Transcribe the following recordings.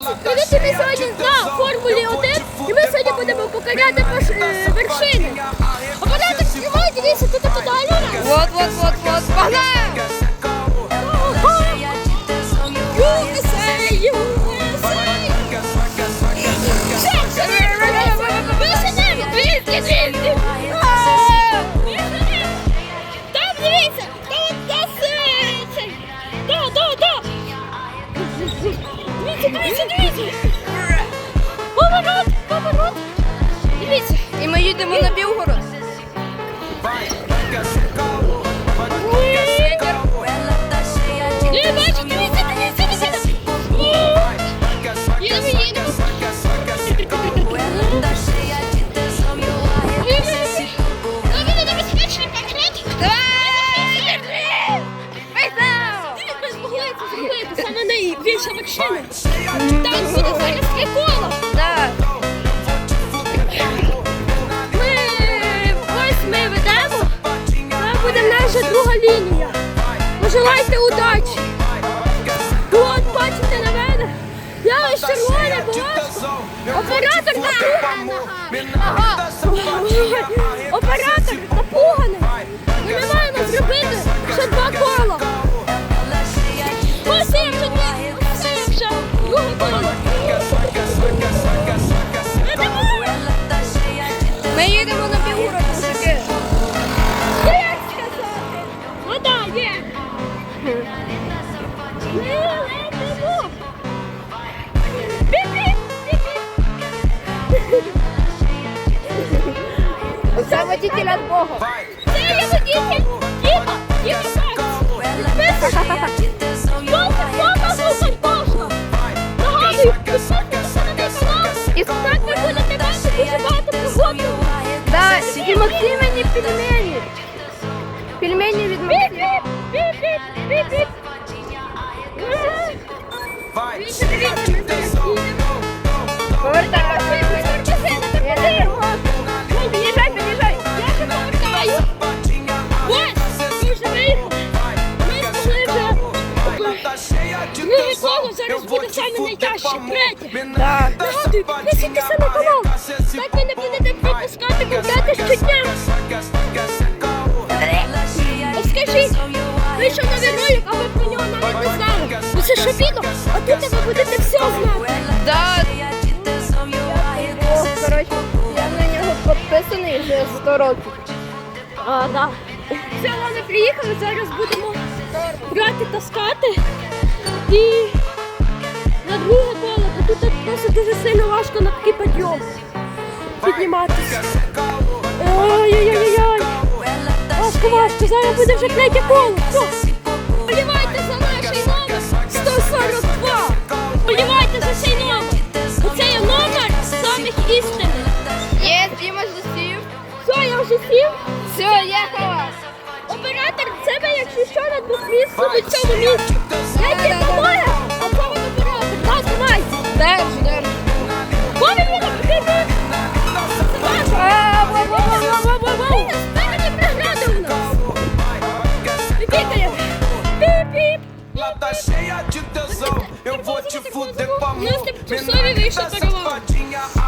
Привіт, ми сьогодні на Формулі 1 і ми сьогодні будемо покоряти е, вершини. Дивіться, дивіться. Поворот, поворот. Дивіться. І ми їдемо на Білгород. Там буде зараз три кола. Так. Ми ось ми ведемо. Це буде наша друга лінія. Пожелайте удачі. От, бачите на мене. Я ось червона, полоска. Оператор напуганий. Ага. Сказати? Ну так, є. Ми летимо. Бі-бі, бі-бі. Це водитель від Бога. Це є водитель. Тихо, тихо, так. Підписуйтесь. Папа, папа, слухай, Паша. Нагадую, підписуйтесь на мій канал. І так ви будете бачити дуже багато пригод. Да, і Максим мені пельмені. Пельмені від Максима. Зараз буде саме найтяжче, третє. Нагадую, підписуйтеся на канал. Так ви не будете пропускати контенти щодня. Вийшов новий ролик, а ви про нього навіть не знали. Ну це що відео, а тут ви будете все знати. Да. О, коротше, я на нього підписаний вже 100 років. А, да. Все, ладно, приїхали, зараз будемо брати, таскати. І на друге коло, бо тут просто дуже сильно важко на такий підйом підніматися. Ой-ой-ой-ой. Важко, важко, зараз буде вже третє коло. Все. Болівайте за наш номер 142. Болівайте за цей номер. Оце є номер самих істинних. Є, Діма засів. Все, я вже сів. Все, їхала. Оператор себе, якщо що, на двох місцях у цьому місці. Я тільки У тимчасові вийшов перевага.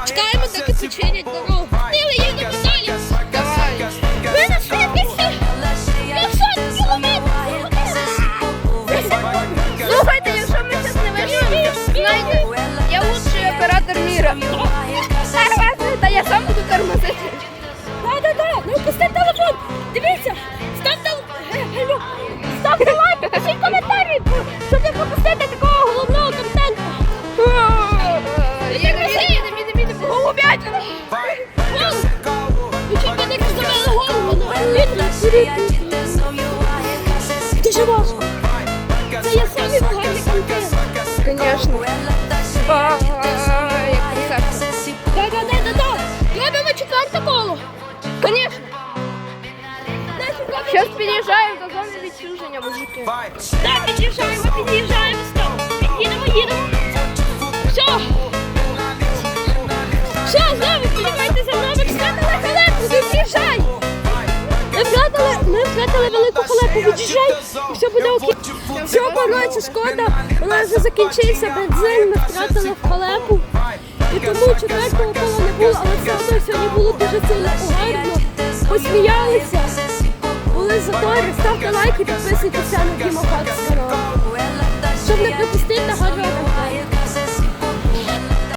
Чекаємо, доки починять дорогу. Сили, їдемо далі. Давай. Ми на швидкості 500 кілометрів. Слухайте, якщо ми зараз не виживемо, знаєте, я лучший оператор міра. Та я сам буду тормозити. Видно. Дуже важко. Це я самі поганий контент. Конечно. Ай, як красавці. Да, да, да, да, да. Робимо четверте коло. Конечно. Дальше робимо Зараз під'їжджаємо до зони відчуження, мужики. Так, під'їжджаємо, під'їжджаємо, стоп. Їдемо, їдемо. Все. Все, втратили, ми втратили велику халепу. Від'їжджай, все буде окей. Все, коротше, шкода. У нас вже закінчився бензин, ми втратили в халепу. І тому четвертого кола не було, але все одно сьогодні було дуже сильно гарно. Посміялися. Були затори, ставте лайки, підписуйтеся на Діма Хакс. Щоб не пропустити гарного